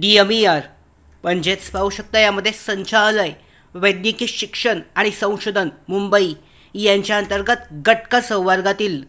D M E R म्हणजेच पाहू शकता यामध्ये संचालय वैद्यकीय शिक्षण आणि संशोधन मुंबई यांच्या अंतर्गत गटका संवर्गातील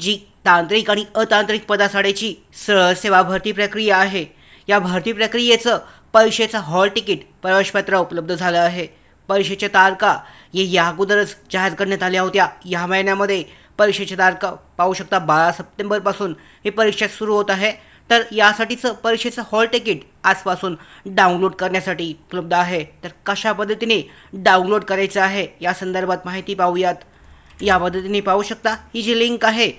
जी तांत्रिक आणि अतांत्रिक पदासाठीची सरळ सेवा भरती प्रक्रिया आहे या भरती प्रक्रियेचं परीक्षेचं हॉल तिकीट प्रवेशपत्र उपलब्ध झालं आहे. परीक्षेच्या तारखा हे या अगोदरच जाहीर करण्यात आल्या होत्या. या महिन्यामध्ये परीक्षेच्या तारखा पाहू शकता बारा सप्टेंबरपासून ही परीक्षा सुरू होत आहे. तर यासाठीचं परीक्षेचं हॉल तिकीट आजपासून डाउनलोड करण्यासाठी उपलब्ध आहे. तर कशा पद्धतीने डाउनलोड करायचं आहे या संदर्भात माहिती पाहूयात. या पद्धतीने पाहू शकता ही जी लिंक आहे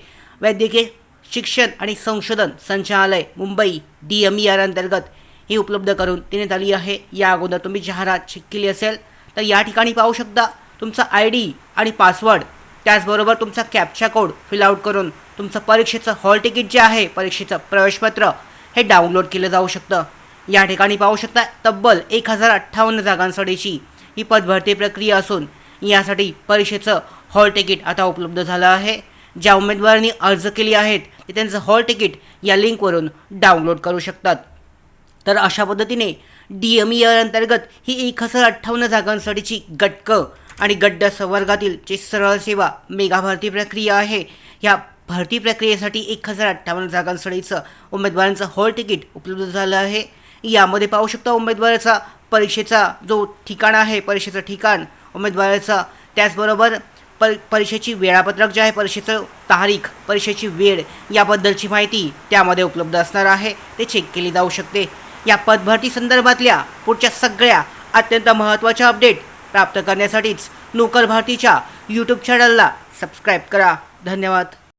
वैद्यकीय शिक्षण आणि संशोधन संचालय Mumbai D M E R अंतर्गत ही उपलब्ध करून देण्यात आली आहे. या अगोदर तुम्ही जाहिरात चेक केली असेल तर या ठिकाणी पाहू शकता तुमचा आय डी आणि पासवर्ड त्याचबरोबर तुमचा कॅप्चा कोड फिलआउट करून तुमचं परीक्षेचं हॉल तिकीट जे आहे परीक्षेचं प्रवेशपत्र हे डाउनलोड केलं जाऊ शकतं. या ठिकाणी पाहू शकता तब्बल एक हजार अठ्ठावन्न जागांसाठीची ही पदभरती प्रक्रिया असून यासाठी परीक्षेचं हॉल तिकीट आता उपलब्ध झालं आहे. ज्या उमेदवारांनी अर्ज केली आहेत ते त्यांचं हॉल तिकीट या लिंकवरून डाउनलोड करू शकतात. तर अशा पद्धतीने डी एम ई अंतर्गत ही एक हजार अठ्ठावन्न जागांसाठीची गटकं आणि गड्ड संवर्गातील जी सरळ सेवा मेगा भरती प्रक्रिया आहे या भरती प्रक्रियेसाठी एक हजार अठ्ठावन्न जागांसाठीचं उमेदवारांचं हॉल तिकीट उपलब्ध झालं आहे. यामध्ये पाहू शकता उमेदवाराचा परीक्षेचा जो ठिकाण आहे परीक्षेचं ठिकाण उमेदवाराचा त्याचबरोबर पर परीक्षेची वेळापत्रक जे आहे परीक्षेचं तारीख परीक्षेची वेळ याबद्दलची माहिती त्यामध्ये उपलब्ध असणार आहे. ते चेक केली जाऊ शकते. या पदभरती संदर्भातल्या पुढच्या सगळ्या अत्यंत महत्त्वाच्या अपडेट प्राप्त करण्यासाठीच नोकर भारतीच्या यूट्यूब चॅनलला सबस्क्राईब करा. धन्यवाद.